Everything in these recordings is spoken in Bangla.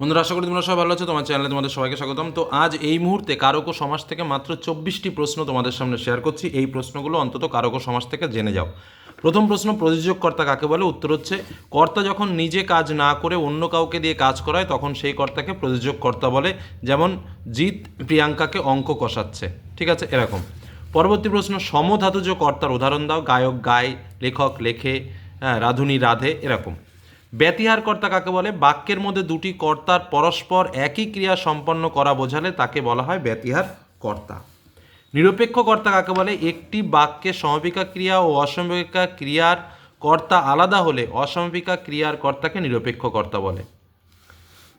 বন্ধুরা আশা করি তোমরা সবাই ভালো আছো তোমার চ্যানেলে তোমাদের সবাইকে স্বাগতম। তো আজ এই মুহূর্তে কারকো সমাজ থেকে মাত্র চব্বিশটি প্রশ্ন তোমাদের সামনে শেয়ার করছি। এই প্রশ্নগুলো অন্তত কারকো সমাজ থেকে জেনে যাও। প্রথম প্রশ্ন প্রযোজক কর্তা কাকে বলে? উত্তর হচ্ছে কর্তা যখন নিজে কাজ না করে অন্য কাউকে দিয়ে কাজ করায় তখন সেই কর্তাকে প্রযোজক কর্তা বলে। যেমন জিৎ প্রিয়াঙ্কাকে অঙ্ক কষাচ্ছে। ঠিক আছে এরকম। পরবর্তী প্রশ্ন সমধাতুজ কর্তার উদাহরণ দাও। গায়ক গায় লেখক লেখে হ্যাঁ, রাধুনী রাধে এরকম। ব্যতিহার কর্তা কাকে বলে? বাক্যের মধ্যে দুটি কর্তার পরস্পর একই ক্রিয়া সম্পন্ন করা বোঝালে তাকে বলা হয় ব্যতিহার কর্তা নিরপেক্ষ কর্তা কাকে বলে? একটি বাক্যে সমপিকা ক্রিয়া ও অসমপিকা ক্রিয়ার কর্তা আলাদা হলে অসমপিকা ক্রিয়ার কর্তাকে নিরপেক্ষ কর্তা বলে।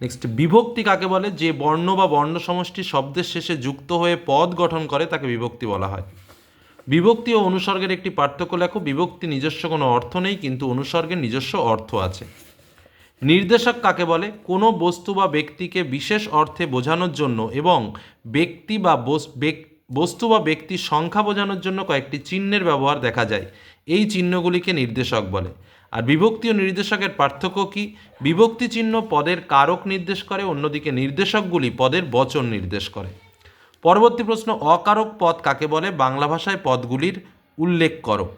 নেক্সট বিভক্তি কাকে বলে? যে বর্ণ বা বর্ণ সমষ্টি শব্দের শেষে যুক্ত হয়ে পদ গঠন করে তাকে বিভক্তি বলা হয়। বিভক্তি ও অনুসর্গের একটি পার্থক্য লেখো। বিভক্তি নিজস্ব কোনো অর্থ নেই, কিন্তু অনুসর্গের নিজস্ব অর্থ আছে। নির্দেশক কাকে বলে? কোনো বস্তু বা ব্যক্তিকে বিশেষ অর্থে বোঝানোর জন্য এবং ব্যক্তি বা বস- বস্তু বা ব্যক্তির সংখ্যা বোঝানোর জন্য কয়েকটি চিহ্নের ব্যবহার দেখা যায়। এই চিহ্নগুলিকে নির্দেশক বলে। আর বিভক্তি ও নির্দেশকের পার্থক্য কি? বিভক্তি চিহ্ন পদের কারক নির্দেশ করে, অন্যদিকে নির্দেশকগুলি পদের বচন নির্দেশ করে। পরবর্তী প্রশ্ন, অকারক পদ কাকে বলে? বাংলা ভাষায় পদগুলির উল্লেখ করো।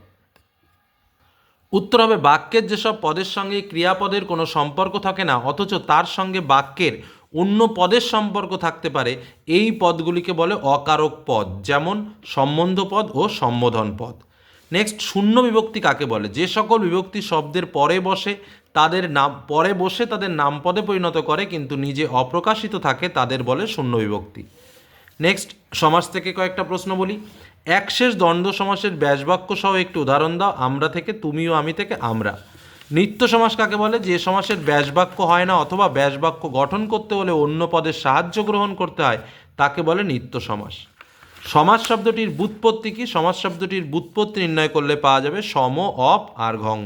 উত্তর হবে বাক্যের যেসব পদের সঙ্গে ক্রিয়াপদের কোনো সম্পর্ক থাকে না, অথচ তার সঙ্গে বাক্যের অন্য পদের সম্পর্ক থাকতে পারে, এই পদগুলিকে বলে অকারক পদ, যেমন সম্বন্ধ পদ ও সম্বোধন পদ। নেক্সট শূন্য বিভক্তি কাকে বলে? যে সকল বিভক্তি শব্দের পরে বসে, তাদের নাম, পরে বসে তাদের নাম পদে পরিণত করে, কিন্তু নিজে অপ্রকাশিত থাকে, তাদের বলে শূন্য বিভক্তি। নেক্সট সমাজ থেকে কয়েকটা প্রশ্ন বলি। একশেষ দ্বন্দ্ব সমাসের ব্যাসবাক্য সহ একটি উদাহরণ দাও, আমরা থেকে তুমি ও আমি থেকে, আমরা। নিত্য সমাস কাকে বলে? যে সমাসের ব্যাসবাক্য হয় না অথবা ব্যাসবাক্য গঠন করতে হলে অন্য পদের সাহায্য গ্রহণ করতে হয়, তাকে বলে নিত্য সমাস। সমাজ শব্দটির বুৎপত্তি কি? সমাজ শব্দটির বুৎপত্তি নির্ণয় করলে পাওয়া যাবে সম, অপ আর ঘং।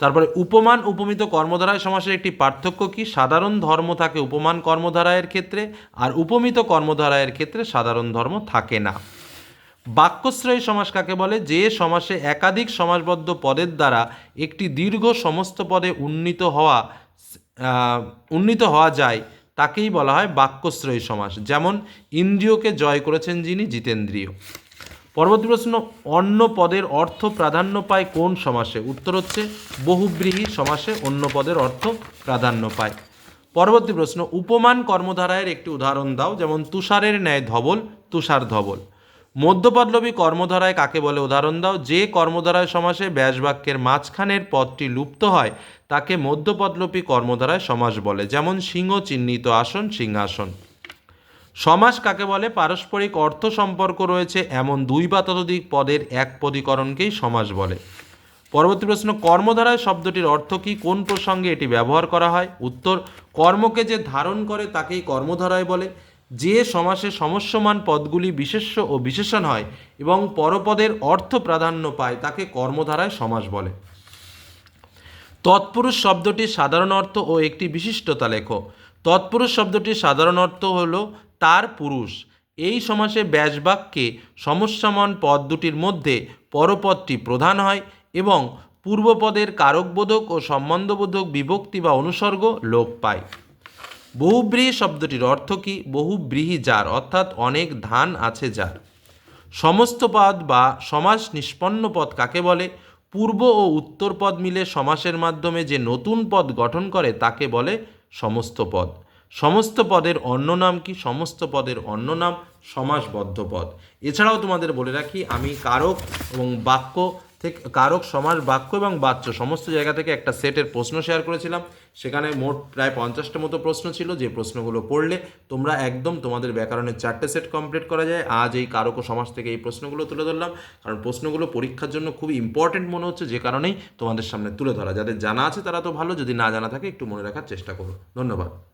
তারপরে উপমান উপমিত কর্মধারায় সমাসের একটি পার্থক্য কি? সাধারণ ধর্ম থাকে উপমান কর্মধারায়ের ক্ষেত্রে, আর উপমিত কর্মধারায়ের ক্ষেত্রে সাধারণ ধর্ম থাকে না। বাক্যশ্রয়ী সমাস কাকে বলে? যে সমাসে একাধিক সমাসবদ্ধ পদের দ্বারা একটি দীর্ঘ সমস্ত পদে উন্নীত হওয়া উন্নীত হওয়া যায়, তাকেই বলা হয় বাক্যশ্রয়ী সমাস। যেমন, ইন্দ্রিয়কে জয় করেছেন যিনি, জিতেন্দ্রিয়। পরবর্তী প্রশ্ন, অন্য পদের অর্থ প্রাধান্য পায় কোন সমাসে? উত্তর হচ্ছে, বহুব্রীহি সমাসে অন্য পদের অর্থ প্রাধান্য পায়। পরবর্তী প্রশ্ন, উপমান কর্মধারায়ের একটি উদাহরণ দাও, যেমন, তুষারের ন্যায় ধবল, তুষার ধবল। মধ্যপদলবী কর্মধারায় কাকে বলে উদাহরণ দাও? যে কর্মধারায় সমাসে ব্যাসবাক্যের মাঝখানের পদটি লুপ্ত হয়, তাকে মধ্যপদলোপী কর্মধারায় সমাস বলে, যেমন সিংহ চিহ্নিত আসন, সিংহাসন। সমাস কাকে বলে? পারস্পরিক অর্থ সম্পর্ক রয়েছে এমন দুই বা ততোধিক পদের এক পদীকরণকেই সমাস বলে। পরবর্তী প্রশ্ন, কর্মধারায় শব্দটির অর্থ কি? কোন প্রসঙ্গে এটি ব্যবহার করা হয়? উত্তর, কর্মকে যে ধারণ করে তাকেই কর্মধারায় বলে। যে সমাসে সমস্যমান পদগুলি বিশেষ্য ও বিশেষণ হয় এবং পরপদের অর্থ প্রাধান্য পায়, তাকে কর্মধারায় সমাস বলে। তৎপুরুষ শব্দটির সাধারণ অর্থ ও একটি বিশিষ্টতা লেখো। তৎপুরুষ শব্দটির সাধারণ অর্থ হল তার পুরুষ। এই সমাসে ব্যাসবাক্যে সমস্যামন পদ দুটির মধ্যে পরপদটি প্রধান হয় এবং পূর্বপদের কারকবোধক ও সম্বন্ধবোধক বিভক্তি বা অনুসর্গ লোপ পায়। বহুব্রীহি শব্দটির অর্থ কি? বহুব্রীহি যার, অর্থাৎ অনেক ধান আছে যার। সমস্ত পদ বা সমাস নিষ্পন্ন পদ কাকে বলে? পূর্ব ও উত্তর পদ মিলে সমাসের মাধ্যমে যে নতুন পদ গঠন করে, তাকে বলে সমস্ত পদ সমস্ত পদের অন্য নাম কি? সমস্ত পদের অন্য নাম সমাসবদ্ধ পদ এছাড়াও তোমাদের বলে রাখি, আমি কারক এবং বাক্য থেকে কারক, সমাস, বাক্য এবং বাচ্য, সমস্ত জায়গা থেকে একটা সেটের প্রশ্ন শেয়ার করেছিলাম। সেখানে মোট প্রায় পঞ্চাশটা মতো প্রশ্ন ছিল, যে প্রশ্নগুলো পড়লে তোমরা একদম তোমাদের ব্যাকরণের চারটে সেট কমপ্লিট করা যায়। আজ এই কারক সমাজ থেকে এই প্রশ্নগুলো তুলে ধরলাম। কারণ প্রশ্নগুলো পরীক্ষার জন্য খুব ইম্পর্টেন্ট মনে হচ্ছে, যে কারণেই তোমাদের সামনে তুলে ধরা। যাদের জানা আছে তারা তো ভালো, যদি না জানা থাকে একটু মনে রাখার চেষ্টা করো। ধন্যবাদ।